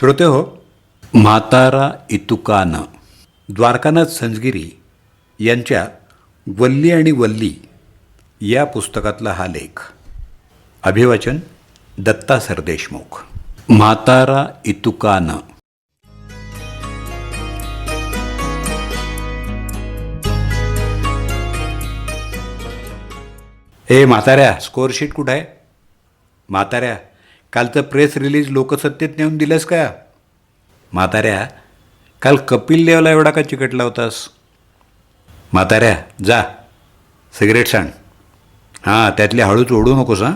श्रोते हो म्हातारा इतुकान द्वारकानाथ संजगिरी यांच्या वल्ली आणि वल्ली या पुस्तकातला हा लेख. अभिवाचन दत्ता सरदेशमुख. म्हातारा इतुकान. ए म्हाताऱ्या स्कोअरशीट कुठं आहे? म्हाताऱ्या कालचं प्रेस रिलीज लोकसत्तेत नेऊन दिलंस का? म्हाताऱ्या काल कपिल देवला एवढा का चिकटला होतास म्हाताऱ्या जा सिगरेट सांड. हां त्यातली हळूच ओढू नकोस हां.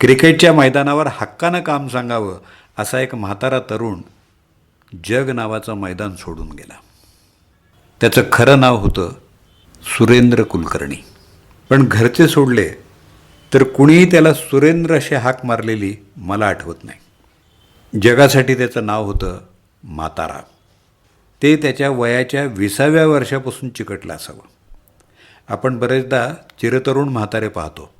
क्रिकेटच्या मैदानावर हक्कानं काम सांगावं असा एक म्हातारा तरुण जग नावाचं मैदान सोडून गेला. त्याचं खरं नाव होतं सुरेंद्र कुलकर्णी. पण घरचे सोडले तर कुणीही त्याला सुरेंद्र अशी हाक मारलेली मला आठवत नाही. जगासाठी त्याचं नाव होतं म्हातारा ते त्याच्या वयाच्या विसाव्या वर्षापासून चिकटलं असावं. आपण बरेचदा चिरतरुण म्हातारे पाहतो.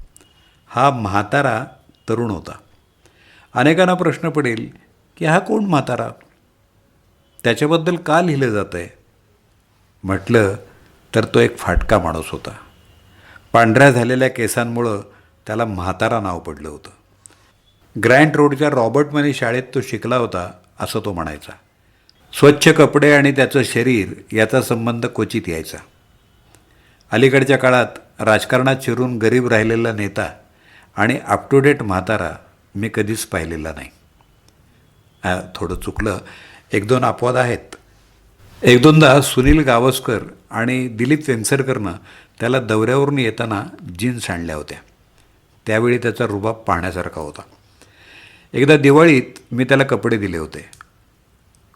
हा म्हातारा तरुण होता. अनेकांना प्रश्न पडेल की हा कोण म्हातारा? त्याच्याबद्दल का लिहिलं जातं आहे म्हटलं तर तो एक फाटका माणूस होता. पांढऱ्या झालेल्या केसांमुळं त्याला म्हातारा नाव पडलं होतं. ग्रँट रोडच्या रॉबर्ट मनी शाळेत तो शिकला होता असं तो म्हणायचा. स्वच्छ कपडे आणि त्याचं शरीर याचा संबंध क्वचित यायचा. अलीकडच्या काळात राजकारणात शिरून गरीब राहिलेला नेता आणि अप टू डेट म्हातारा मी कधीच पाहिलेला नाही. थोडं चुकलं. एक दोन अपवाद आहेत. एक दोनदा सुनील गावस्कर आणि दिलीप वेंगसरकरनं त्याला दौऱ्यावरून येताना जीन्स आणल्या होत्या. त्यावेळी त्याचा रुबाब पाहण्यासारखा होता. एकदा दिवाळीत मी त्याला कपडे दिले होते.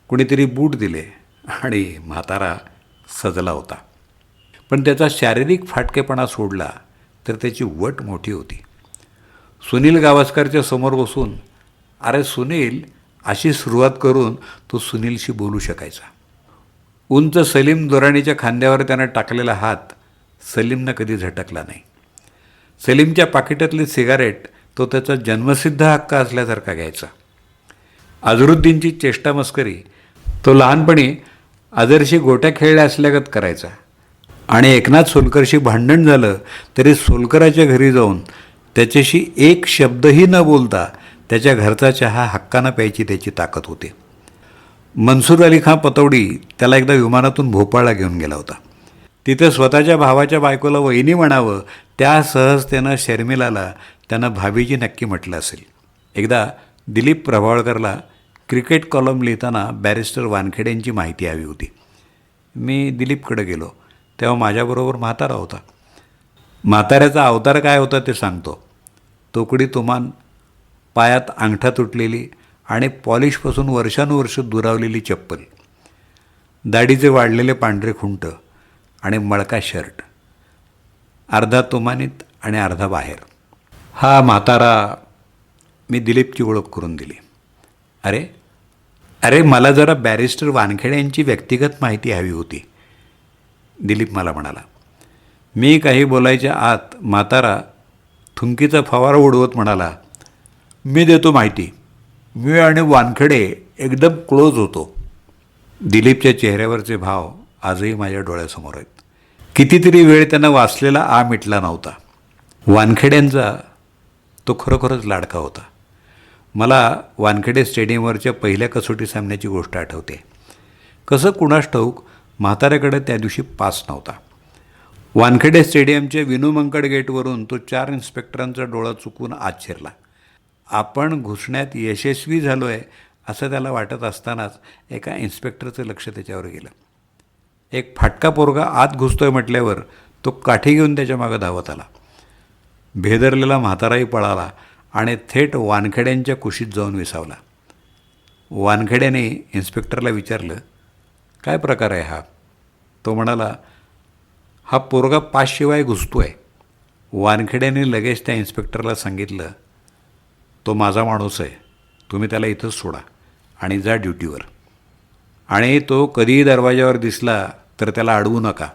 कुणीतरी बूट दिले आणि म्हातारा सजला होता. पण त्याचा शारीरिक फाटकेपणा सोडला तर त्याची वट मोठी होती. सुनील गावस्करच्या समोर बसून अरे सुनील अशी सुरुवात करून तो सुनीलशी बोलू शकायचा. उंच सलीम दुराणीच्या खांद्यावर त्यानं टाकलेला हात सलीमनं कधी झटकला नाही. सलीमच्या पाकिटातली सिगारेट तो त्याचा जन्मसिद्ध हक्क असल्यासारखा घ्यायचा. अझरुद्दीनची चेष्टा मस्करी तो लहानपणी आदर्शी गोट्या खेळल्या असल्यागत करायचा. आणि एकनाथ सोलकरशी भांडण झालं तरी सोलकराच्या घरी जाऊन त्याच्याशी एक शब्दही न बोलता त्याच्या घरचा चहा हक्कानं प्यायची त्याची ताकद होती. मनसूर अली खां पतौडी त्याला एकदा विमानातून भोपाळला घेऊन गेला होता. तिथं स्वतःच्या भावाच्या बायकोला वहिनी म्हणावं त्या सहजतेनं शर्मिलाला त्यानं भाभीजी नक्की म्हटलं असेल. एकदा दिलीप प्रभावळकरला क्रिकेट कॉलम लिहिताना बॅरिस्टर वानखेडेंची माहिती हवी होती. मी दिलीपकडे गेलो. तेव्हा माझ्याबरोबर म्हातारा होता. म्हाताऱ्याचा अवतार काय होता ते सांगतो. तोकडी तुमान पायात अंगठा तुटलेली आणि पॉलिशपासून वर्षानुवर्ष दुरावलेली चप्पल. दाढीचे वाढलेले पांढरे खुंट आणि मळका शर्ट. अर्धा तुमानीत आणि अर्धा बाहेर. हा म्हातारा मी दिलीपची ओळख करून दिली. अरे अरे मला जरा बॅरिस्टर वानखेडे यांची व्यक्तिगत माहिती हवी होती. दिलीप मला म्हणाला मी काही बोलायच्या आत म्हातारा थुंकीचा फवारा उडवत म्हणाला मी देतो माहिती. मी आणि वानखेडे एकदम क्लोज होतो. दिलीपच्या चेहऱ्यावरचे भाव आजही माझ्या डोळ्यासमोर आहेत. कितीतरी वेळ त्यांना वाचलेला आ मिटला नव्हता. वानखेड्यांचा तो खरोखरच लाडका होता. मला वानखेडे स्टेडियमवरच्या पहिल्या कसोटी सामन्याची गोष्ट आठवते. कसं कुणास ठाऊक म्हाताऱ्याकडे त्या दिवशी पास नव्हता. वानखेडे स्टेडियमच्या विनू मंकड गेटवरून तो चार इन्स्पेक्टरांचा डोळा चुकून आत शिरला. आपण घुसण्यात यशस्वी झालो आहे असं त्याला वाटत असतानाच एका इन्स्पेक्टरचं लक्ष त्याच्यावर गेलं. एक फाटका पोरगा आत घुसतोय म्हटल्यावर तो काठी घेऊन त्याच्या मागं धावत आला. भेदरलेला म्हाताराही पळाला आणि थेट वानखेड्यांच्या कुशीत जाऊन विसावला. वानखेड्याने इन्स्पेक्टरला विचारलं काय प्रकार आहे हा? तो म्हणाला हा पोरगा पाचशिवाय आहे वानखेड्याने लगेच त्या इन्स्पेक्टरला सांगितलं तो माझा माणूस आहे तुम्ही त्याला इथंच सोडा आणि जा ड्युटीवर. आणि तो कधीही दरवाजावर दिसला तर त्याला अडवू नका.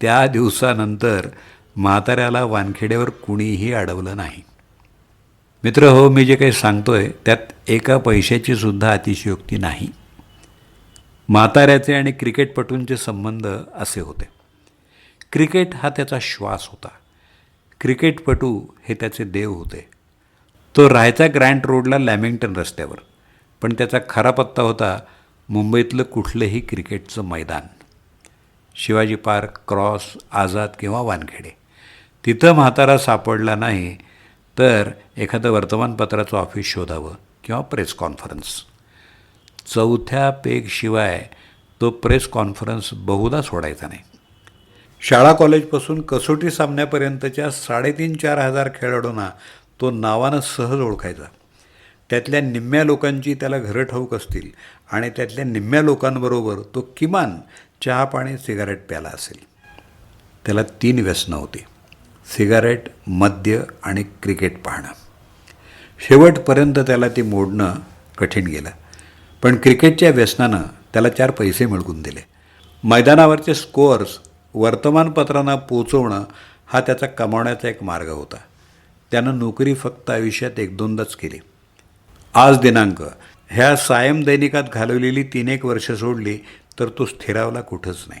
त्या दिवसानंतर म्हाताऱ्याला वानखेड्यावर कुणीही अडवलं नाही. मित्र हो मी जे काही सांगतोय त्यात एका पैशाची सुद्धा अतिशयोक्ती नाही. म्हाताऱ्याचे आणि क्रिकेटपटूंचे संबंध असे होते. क्रिकेट हा त्याचा श्वास होता. क्रिकेटपटू हे त्याचे देव होते. तो राहायचा ग्रँट रोडला लॅमिंग्टन रस्त्यावर पण त्याचा खरा पत्ता होता मुंबईतलं कुठलंही क्रिकेटचं मैदान. शिवाजी पार्क क्रॉस आझाद किंवा वानखेडे. तिथं म्हातारा सापडला नाही तर एखादं वर्तमानपत्राचं ऑफिस शोधावं किंवा प्रेस कॉन्फरन्स. चौथ्या पेगशिवाय तो प्रेस कॉन्फरन्स बहुधा सोडायचा नाही. शाळा कॉलेजपासून कसोटी सामन्यापर्यंतच्या साडेतीन चार हजार खेळाडूंना तो नावानं सहज ओळखायचा. त्यातल्या निम्म्या लोकांची त्याला घरं ठाऊक असतील आणि त्यातल्या निम्म्या लोकांबरोबर तो किमान चहा पाणी सिगारेट प्याला असेल. त्याला तीन व्यसनं होती. सिगारेट मद्य आणि क्रिकेट पाहणं. शेवटपर्यंत त्याला ते मोडणं कठीण गेलं. पण क्रिकेटच्या व्यसनानं त्याला चार पैसे मिळवून दिले. मैदानावरचे स्कोअर्स वर्तमानपत्रांना पोचवणं हा त्याचा कमावण्याचा एक मार्ग होता. त्यानं नोकरी फक्त आयुष्यात एक दोनदाच केली. आज दिनांक ह्या सायम दैनिकात घालवलेली तीन एक वर्ष सोडली तर तो स्थिरावला कुठंच नाही.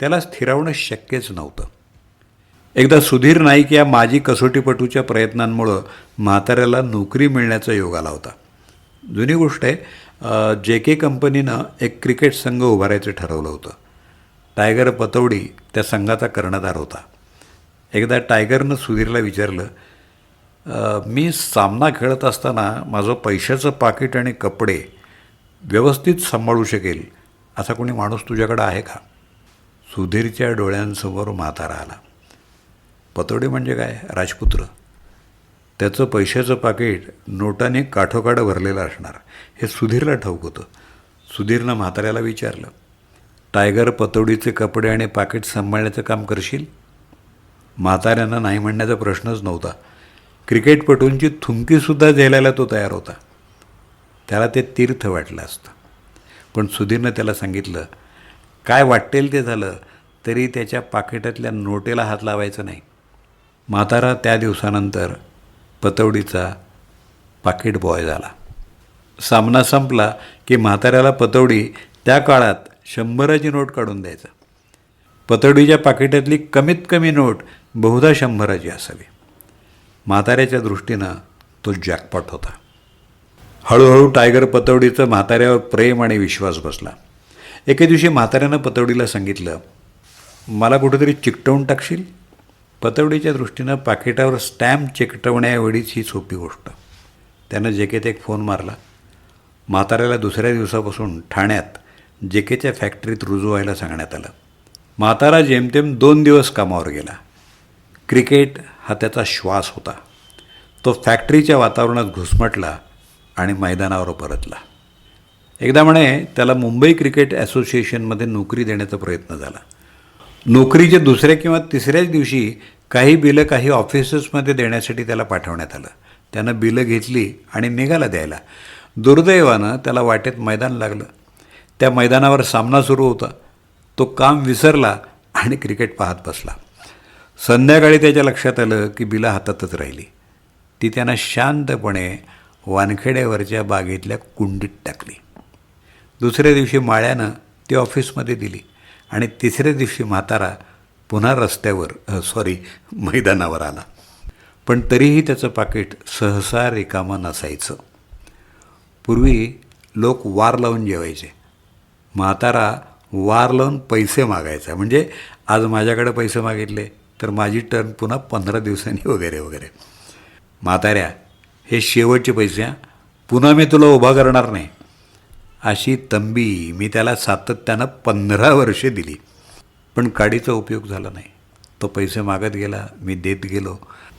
त्याला स्थिरावणं शक्यच नव्हतं. एकदा सुधीर नाईक या माजी कसोटीपटूच्या प्रयत्नांमुळं म्हाताऱ्याला नोकरी मिळण्याचा योग आला होता. जुनी गोष्ट आहे जे के कंपनीनं एक क्रिकेट संघ उभारायचं ठरवलं होतं. टायगर पतौडी त्या संघाचा कर्णधार होता. एकदा टायगरनं सुधीरला विचारलं मी सामना खेळत असताना माझं पैशाचं पाकिट आणि कपडे व्यवस्थित सांभाळू शकेल असा कोणी माणूस तुझ्याकडं आहे का? सुधीरच्या डोळ्यांसमोर म्हातारा आला. पतोडी म्हणजे काय? राजपुत्र. त्याचं पैशाचं पाकिट नोटाने काठोकाठ भरलेलं असणार. हे सुधीरला ठाऊक होतं. सुधीरनं म्हाताऱ्याला विचारलं टायगर पतोडीचे कपडे आणि पाकिट सांभाळण्याचं काम करशील? म्हाताऱ्यांना नाही म्हणण्याचा प्रश्नच नव्हता. क्रिकेटपटूंची थुंकीसुद्धा झेलायला तो तयार होता. त्याला ते तीर्थ वाटलं असतं. पण सुधीरनं त्याला सांगितलं काय वाटेल ते झालं तरी त्याच्या पाकिटातल्या नोटेला हात लावायचा नाही. म्हातारा त्या दिवसानंतर पतवडीचा पाकिट बॉय झाला. सामना संपला की म्हाताऱ्याला पतवडी त्या काळात शंभराची नोट काढून द्यायचा. पतवडीच्या पाकिटातली कमीत कमी नोट बहुधा शंभराची असावी. म्हाताऱ्याच्या दृष्टीनं तो जॅकपॉट होता. हळूहळू टायगर पतवडीचं म्हाताऱ्यावर प्रेम आणि विश्वास बसला. एके दिवशी म्हाताऱ्यानं पतवडीला सांगितलं मला कुठेतरी चिकटवून टाकशील? पतवडीच्या दृष्टीनं पाकिटावर स्टॅम्प चिकटवण्यावेळीच ही सोपी गोष्ट. त्यानं जेकेत एक फोन मारला. म्हाताऱ्याला दुसऱ्या दिवसापासून ठाण्यात जेकेच्या फॅक्टरीत रुजू व्हायला सांगण्यात आलं. म्हातारा जेमतेम दोन दिवस कामावर गेला. क्रिकेट हा त्याचा श्वास होता. तो फॅक्टरीच्या वातावरणात घुसमटला आणि मैदानावर परतला. एकदा म्हणे त्याला मुंबई क्रिकेट असोसिएशनमध्ये नोकरी देण्याचा प्रयत्न झाला. नोकरीच्या दुसऱ्या किंवा तिसऱ्याच दिवशी काही बिलं काही ऑफिसेसमध्ये देण्यासाठी त्याला पाठवण्यात आलं. त्यानं बिलं घेतली आणि निघाला द्यायला. दुर्दैवानं त्याला वाटेत मैदान लागलं. त्या मैदानावर सामना सुरू होता. तो काम विसरला आणि क्रिकेट पाहत बसला. संध्याकाळी त्याच्या लक्षात आलं की बिलं हातातच राहिली. ती त्यानं शांतपणे वानखेड्यावरच्या बागेतल्या कुंडीत टाकली. दुसऱ्या दिवशी माळ्यानं ती ऑफिसमध्ये दिली आणि तिसऱ्या दिवशी म्हातारा पुन्हा रस्त्यावर सॉरी मैदानावर आला. पण तरीही त्याचं पाकिट सहसा रिकामं नसायचं. पूर्वी लोक वार लावून जेवायचे. म्हातारा वार लावून पैसे मागायचा. म्हणजे आज माझ्याकडे पैसे मागितले तर माझी टर्न पुन्हा पंधरा दिवसांनी वगैरे वगैरे. म्हाताऱ्या हे शेवटचे पैसे पुन्हा मी तुला उभा करणार नाही. अशी तंबी मी त्याला सातत्यानं पंधरा वर्षे दिली. पण काडीचा उपयोग झाला नाही. तो पैसे मागत गेला मी देत गेलो.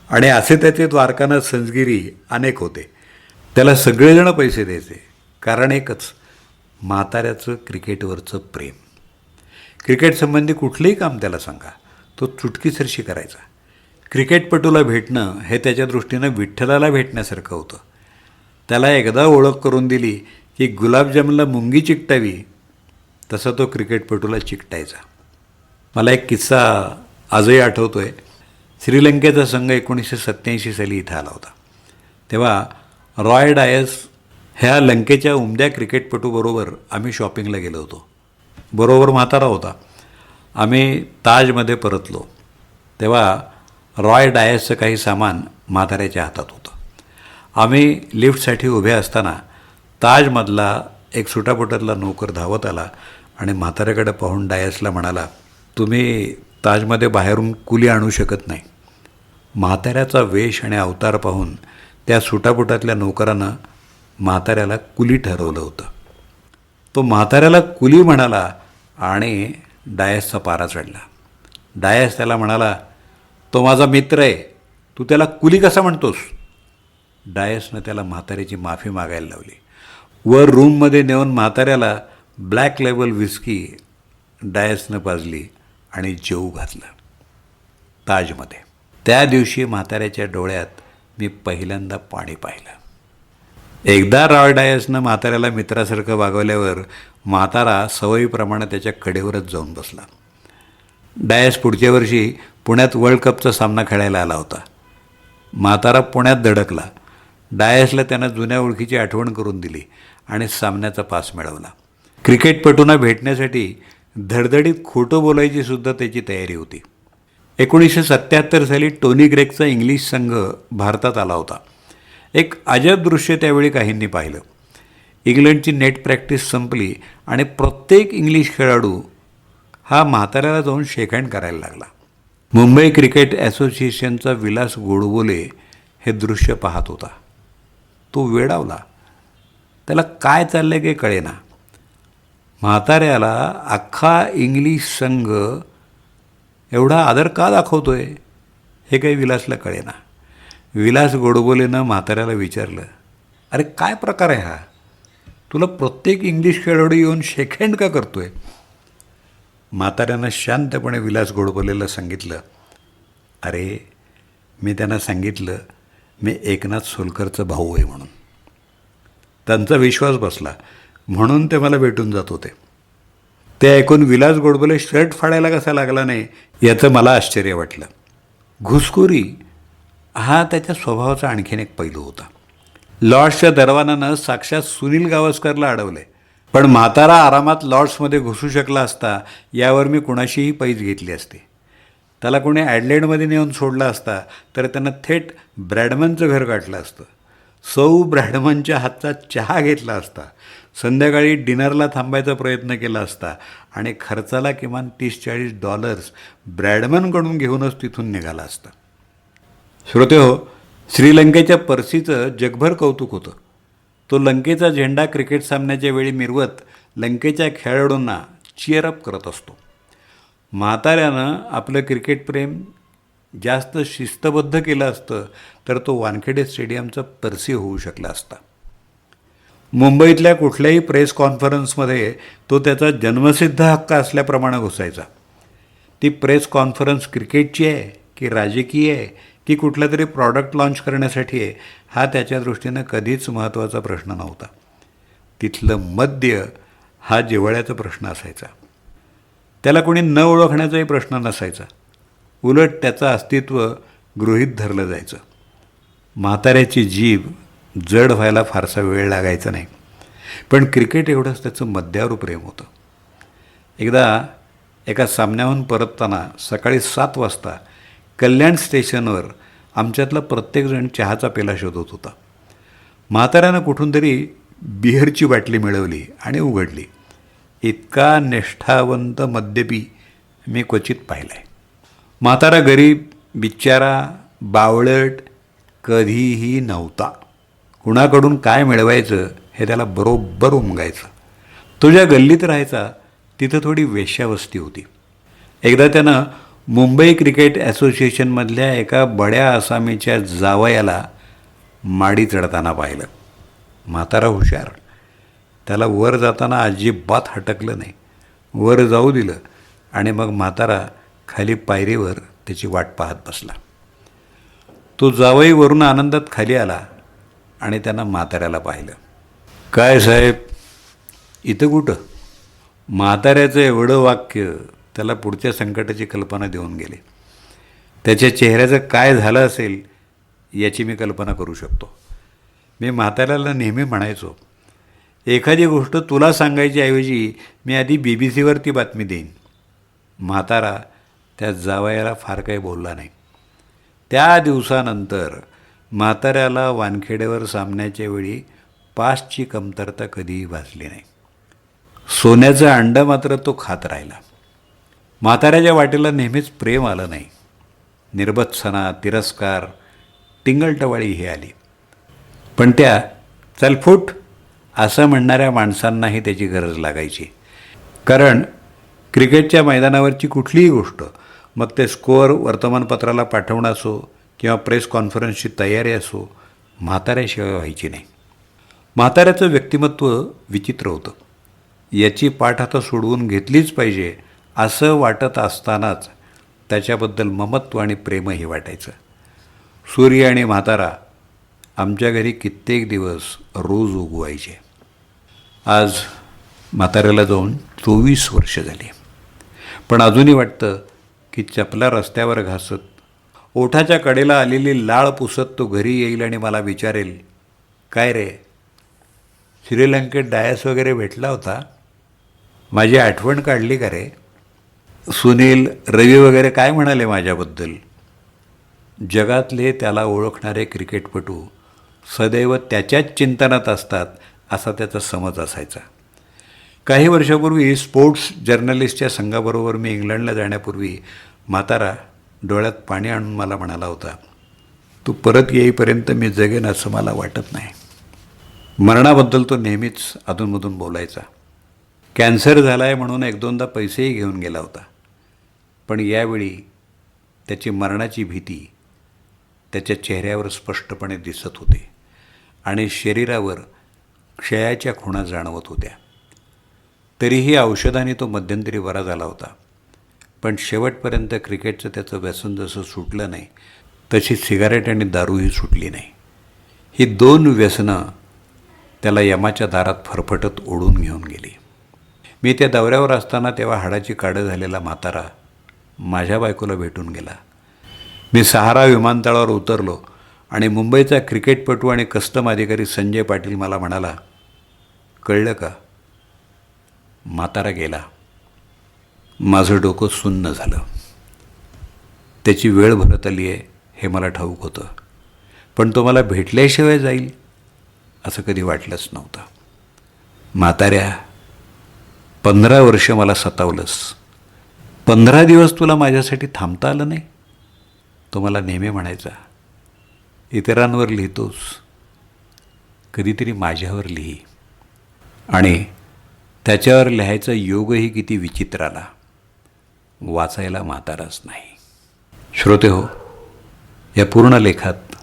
आणि असे त्याचे द्वारकानं संजगिरी अनेक होते. त्याला सगळेजण पैसे द्यायचे. कारण एकच म्हाताऱ्याचं क्रिकेटवरचं प्रेम. क्रिकेटसंबंधी कुठलंही काम त्याला सांगा. तो चुटकीसरशी करायचा. क्रिकेटपटूला भेटणं हे त्याच्या दृष्टीनं विठ्ठलाला भेटण्यासारखं होतं. त्याला एकदा ओळख करून दिली की गुलाबजामला मुंगी चिकटावी तसा तो क्रिकेटपटूला चिकटायचा. मला एक किस्सा आजही आठवतो आहे श्रीलंकेचा संघ एकोणीसशे सत्त्याऐंशी साली इथं आला होता. तेव्हा रॉय डायस ह्या लंकेच्या उमद्या क्रिकेटपटूबरोबर आम्ही शॉपिंगला गेलो होतो. बरोबर म्हातारा होता. आम्ही ताजमध्ये परतलो. तेव्हा रॉय डायसचं काही सामान म्हाताऱ्याच्या हातात होतं. आम्ही लिफ्टसाठी उभे असताना ताजमधला एक सुटापुटातला नोकर धावत आला आणि म्हाताऱ्याकडे पाहून डायसला म्हणाला तुम्ही ताजमध्ये बाहेरून कुली आणू शकत नाही. म्हाताऱ्याचा वेश आणि अवतार पाहून त्या सुटापुटातल्या नोकरानं म्हाताऱ्याला कुली ठरवलं होतं. तो म्हाताऱ्याला कुली म्हणाला आणि डायसचा पारा चढला. डायस त्याला म्हणाला तो माझा मित्र आहे. तू त्याला कुली कसा म्हणतोस? डायसनं त्याला म्हाताऱ्याची माफी मागायला लावली. वर रूममध्ये नेऊन म्हाताऱ्याला ब्लॅक लेवल विस्की डायसनं पाजली आणि जेऊ घातलं. ताजमध्ये. त्या दिवशी म्हाताऱ्याच्या डोळ्यात मी पहिल्यांदा पाणी पाहिलं. एकदा रॉय डायसनं म्हाताऱ्याला मित्रासारखं वागवल्यावर म्हातारा सवयीप्रमाणे त्याच्या कडेवरच जाऊन बसला. डायस पुढच्या वर्षी पुण्यात वर्ल्ड कपचा सामना खेळायला आला होता. म्हातारा पुण्यात धडकला. डायसला त्यानं जुन्या ओळखीची आठवण करून दिली आणि सामन्याचा पास मिळवला. क्रिकेटपटूंना भेटण्यासाठी धडधडीत खोटं बोलायची सुद्धा त्याची तयारी होती. एकोणीसशे सत्त्याहत्तर साली टोनी ग्रेकचा इंग्लिश संघ भारतात आला होता. एक अजब दृश्य त्यावेळी काहींनी पाहिलं. इंग्लंडची नेट प्रॅक्टिस संपली आणि प्रत्येक इंग्लिश खेळाडू हा म्हाताऱ्याला जाऊन शेकहँड करायला लागला. मुंबई क्रिकेट असोसिएशनचा विलास गोडबोले हे दृश्य पाहत होता. तो वेडावला. त्याला काय चाललं आहे काही कळेना. म्हाताऱ्याला अख्खा इंग्लिश संघ एवढा आदर का दाखवतो आहे हे काही विलासला कळेना. विलास गोडबोलेनं म्हाताऱ्याला विचारलं अरे काय प्रकार आहे हा? तुला प्रत्येक इंग्लिश खेळाडू येऊन शेकहँड का करतो आहे म्हाताऱ्यानं शांतपणे विलास गोडबोलेला सांगितलं अरे मी त्यांना सांगितलं मी एकनाथ सोलकरचं भाऊ आहे म्हणून. त्यांचा विश्वास बसला. म्हणून ते मला भेटून जात होते. ते ऐकून विलास गोडबोले शर्ट फाडायला कसा लागला नाही याचं मला आश्चर्य वाटलं. घुसखोरी हा त्याच्या स्वभावाचा आणखीन एक पैलू होता. लॉर्ड्सच्या दरवानानं साक्षात सुनील गावस्करला अडवले. पण म्हातारा आरामात लॉर्ड्समध्ये घुसू शकला असता यावर मी कुणाशीही पैज घेतली असती. त्याला कोणी ॲडलेडमध्ये नेऊन सोडला असता तर त्यानं थेट ब्रॅडमनचं घर गाठलं असतं. सौ ब्रॅडमनच्या हातचा चहा घेतला असता संध्याकाळी डिनरला थांबायचा प्रयत्न केला असता आणि खर्चाला किमान तीस चाळीस डॉलर्स ब्रॅडमनकडून घेऊनच तिथून निघाला असता. श्रोते हो श्रीलंकेच्या पर्सीचं जगभर कौतुक होतं. तो लंकेचा झेंडा क्रिकेट सामन्याच्या वेळी मिरवत लंकेच्या खेळाडूंना चिअरअप करत असतो. म्हाताऱ्यानं आपलं क्रिकेट प्रेम जास्त शिस्तबद्ध केलं असतं तर तो वानखेडे स्टेडियमचा पर्सी होऊ शकला असता. मुंबईतल्या कुठल्याही प्रेस कॉन्फरन्समध्ये तो त्याचा जन्मसिद्ध हक्क असल्याप्रमाणे घुसायचा. ती प्रेस कॉन्फरन्स क्रिकेटची आहे की राजकीय आहे? की कुठलं तरी प्रॉडक्ट लॉन्च करण्यासाठी आहे हा त्याच्या दृष्टीनं कधीच महत्त्वाचा प्रश्न नव्हता. तिथलं मद्य हा जिव्हाळ्याचा प्रश्न असायचा. त्याला कोणी न ओळखण्याचाही प्रश्न नसायचा. उलट त्याचं अस्तित्व गृहीत धरलं जायचं. म्हाताऱ्याची जीभ जड व्हायला फारसा वेळ लागायचा नाही. पण क्रिकेट एवढंच त्याचं मद्यावर प्रेम होतं. एकदा एका सामन्याहून परतताना सकाळी सात वाजता कल्याण स्टेशनवर आमच्यातला प्रत्येकजण चहाचा पेला शोधत होता. म्हाताऱ्यानं कुठून तरी बिहरची बाटली मिळवली आणि उघडली. इतका निष्ठावंत मद्यपी मी क्वचित पाहिला आहे म्हातारा गरीब बिच्चारा बावळट कधीही नव्हता. कुणाकडून काय मिळवायचं हे त्याला बरोबर उमगायचं. तो ज्या गल्लीत राहायचा तिथं थोडी वेश्यावस्ती होती. एकदा त्यानं मुंबई क्रिकेट असोसिएशनमधल्या एका बड्या आसामीच्या जावयाला माडी चढताना पाहिलं. म्हातारा हुशार. त्याला वर जाताना अजिबात हटकलं नाही. वर जाऊ दिलं आणि मग म्हातारा खाली पायरीवर त्याची वाट पाहत बसला. तो जावईवरून आनंदात खाली आला आणि त्यांना म्हाताऱ्याला पाहिलं. काय साहेब? इथं कुठं? म्हाताऱ्याचं एवढं वाक्य त्याला पुढच्या संकटाची कल्पना देऊन गेले. त्याच्या चेहऱ्याचं काय झालं असेल याची मी कल्पना करू शकतो. मी म्हाताऱ्याला नेहमी म्हणायचो एखादी गोष्ट तुला सांगायची ऐवजी मी आधी बी बी सीवरती बातमी देईन. म्हातारा त्या जावयाला फार काही बोलला नाही. त्या दिवसानंतर म्हाताऱ्याला वानखेड्यावर सामन्याच्या वेळी पासची कमतरता कधीही भासली नाही. सोन्याचं अंडं मात्र तो खात राहिला. म्हाताऱ्याच्या वाटेला नेहमीच प्रेम आलं नाही. निर्बत्सना तिरस्कार टिंगलटवाळी ही आली. पण त्या चलफूट असं म्हणणाऱ्या माणसांनाही त्याची गरज लागायची. कारण क्रिकेटच्या मैदानावरची कुठलीही गोष्ट मग ते स्कोअर वर्तमानपत्राला पाठवणं असो किंवा प्रेस कॉन्फरन्सची तयारी असो म्हाताऱ्याशिवाय व्हायची नाही. म्हाताऱ्याचं व्यक्तिमत्व विचित्र होतं. याची पाठ आता सोडवून घेतलीच पाहिजे असं वाटत असतानाच त्याच्याबद्दल ममत्व आणि प्रेमही वाटायचं. सूर्य आणि म्हातारा आमच्या घरी कित्येक दिवस रोज उगवायचे. आज म्हाताऱ्याला जाऊन चोवीस वर्ष झाली. पण अजूनही वाटतं की चपला रस्त्यावर घासत ओठाच्या कडेला आलेली लाळ पुसत तो घरी येईल आणि मला विचारेल काय रे? श्रीलंकेत डायस वगैरे भेटला होता? माझी आठवण काढली का रे? सुनील रवी वगैरे काय म्हणाले माझ्याबद्दल? जगातले त्याला ओळखणारे क्रिकेटपटू सदैव त्याच्याच चिंतनात असतात असा त्याचा समज असायचा. काही वर्षापूर्वी स्पोर्ट्स जर्नलिस्टच्या संघाबरोबर मी इंग्लंडला जाण्यापूर्वी म्हातारा डोळ्यात पाणी आणून मला म्हणाला होता तू परत येईपर्यंत मी जगेन असं मला वाटत नाही. मरणाबद्दल तो नेहमीच अधूनमधून बोलायचा. कॅन्सर झाला आहे म्हणून एक दोनदा पैसेही घेऊन गेला होता. पण यावेळी त्याची मरणाची भीती त्याच्या चेहऱ्यावर स्पष्टपणे दिसत होते आणि शरीरावर क्षयाच्या खुणा जाणवत होत्या. तरीही औषधाने तो मध्यंतरी बरा झाला होता. पण शेवटपर्यंत क्रिकेटचं त्याचं व्यसन जसं सुटलं नाही तशी सिगारेट आणि दारूही सुटली नाही. ही दोन व्यसनं त्याला यमाच्या दारात फरफटत ओढून घेऊन गेली. मी त्या दौऱ्यावर असताना तेव्हा हाडाची काडं झालेला म्हातारा माझ्या बायकोला भेटून गेला. मी सहारा विमानतळावर उतरलो आणि मुंबईचा क्रिकेटपटू आणि कस्टम अधिकारी संजय पाटील मला म्हणाला कळलं का? म्हातारा गेला. माझं डोकं सुन्न झालं. त्याची वेळ भरत आली आहे हे मला ठाऊक होतं. पण तो मला भेटल्याशिवाय जाईल असं कधी वाटलंच नव्हतं. म्हाताऱ्या पंधरा वर्ष मला सतावलंस. पंधरा दिवस तुला माझ्यासाठी थांबता आलं नाही? तो मला नेहमी म्हणायचा इतरांवर लिहितोस कधीतरी माझ्यावर लिही. आणि त्याच्यावर लिहायचा योगही किती विचित्र आला वाचायला म्हाताराच नाही. श्रोते हो या पूर्ण लेखात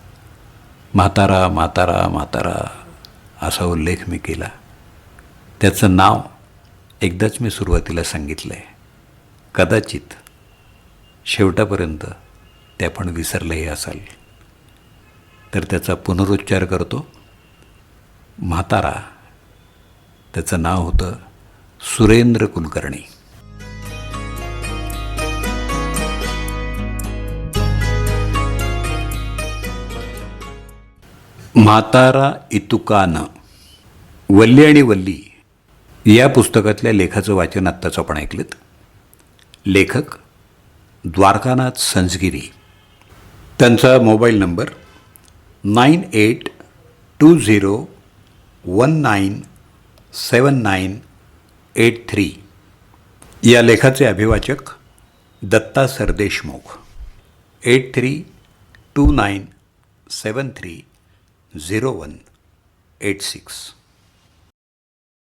म्हातारा म्हातारा म्हातारा असा उल्लेख मी केला. त्याचं नाव एकदाच मी सुरुवातीला सांगितलं आहे कदाचित शेवटापर्यंत ते आपण विसरलंही असाल. तर त्याचा पुनरुच्चार करतो. म्हातारा त्याचं नाव होतं सुरेंद्र कुलकर्णी. म्हातारा इतुकान वल्ली आणि वल्ली या पुस्तकातल्या लेखाचं वाचन आत्ताच आपण ऐकलं लेखक द्वारकानाथ संजगिरी. त्यांचा mobile number nine eight two zero one nine seven nine eight three. या लेखाचे अभिवाचक Datta Sardeshmukh. Eight three two nine seven three zero one eight six.